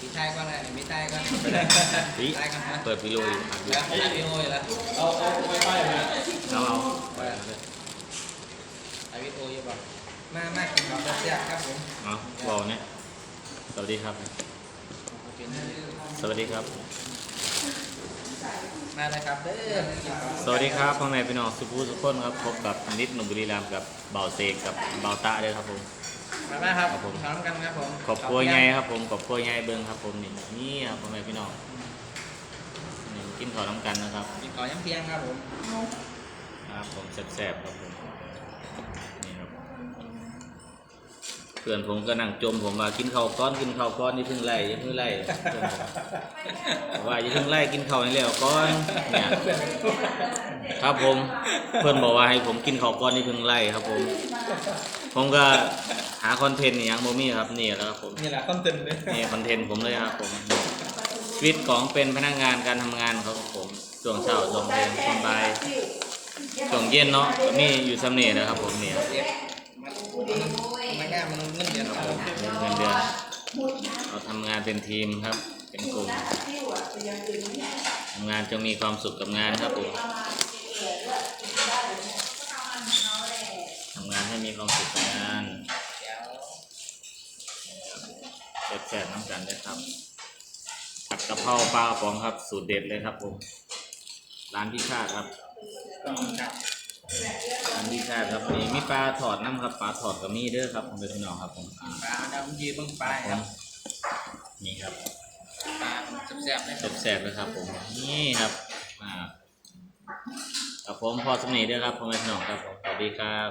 มีใต้ก่อนเลยมีใต้ก่อนวิใต้ก่อนนะเปิดวิดีโออยู่อัดอยู่แล้วผมอัดวิดีโอยแล้วเอาเอาไว้ไปเลยเอาเอาไปเลยอัดวิโออยู่ป่ะมามากินข้าวเสียครับผมเอาบอกเนี่ยสวัสดีครับ สวัสดีครับ มาเลยครับเด้อกินข้าวสวัสดีครับพ่อแม่พี่น้องสุภูสุขคนครับพบกับนิดหนุ่มบุรีรัมย์กับเบาเสกกับเบาตะเลยครับผม มามาครับครับผม พร้อมกันครับผมขอบครัวไงครับผมขอบครัวไงเบิ้งครับผมนี่นี่ครับพ่อแม่พี่น้องนี่กินข้าวน้ำกันนะครับกินข้าวยังเพียงครับผมครับผมแซ่บๆครับผมนี่ครับเพื่อนผมก็นั่งจมผมว่ากินข้าวก้อนกินข้าวก้อนนี่เพิ่งไล่อยังเพิ่งไล่เพื่อนผมบอกว่าอย่าเพิ่งไล่กินข้าวนี่แล้วก้อนเนี่ยครับผมเพื่อนบอกว่าให้ผมกินข้าวก้อนนี่เพิ่งไล่ครับผม ผมก็หาคอนเทนต์นี่ยังโมมี่ครับนี่แหล้วครับผมนี่แหละคอนเทนต์เลยนี่คอนเทนต์ผมเลยครับผมชีวิตของเป็นพนักงานการทำงานครับผมช่วงเช้าช่วงเย็นช่วงบ่ายช่วงเย็นเนาะก็มีอยู่สำเนีนะครับผมเนี่ย เรียกมันมันง่ายมันเงินเดือนคครัรับบผมเงินเดือนเราทำงานเป็นทีมครับ เป็นกลุ่มทำงานจงมีความสุขกับงานครับผมทำงานให้มีความสุขกับงานแซ่บๆน้ำกันเลยครับผัดกะเพราปลากระป๋องครับ สูตรเด็ดเลยครับผม ร้านพิชาติครับ ร้านพิชาติครับมีมีปลาถอดน้ำครับปลาถอดกับมีเด้อครับผมเป็นพี่น้องครับผมอ่าปลาดำยีเบิ้งปลาผครัมบนี่ครับปลาแซ่บๆเลยครับแซ่บๆเลยครับผมนี่ครับอ่าครับผมพอสำนีเด้อครับพ่อแม่พี่น้องครับผมสวัสดีครับ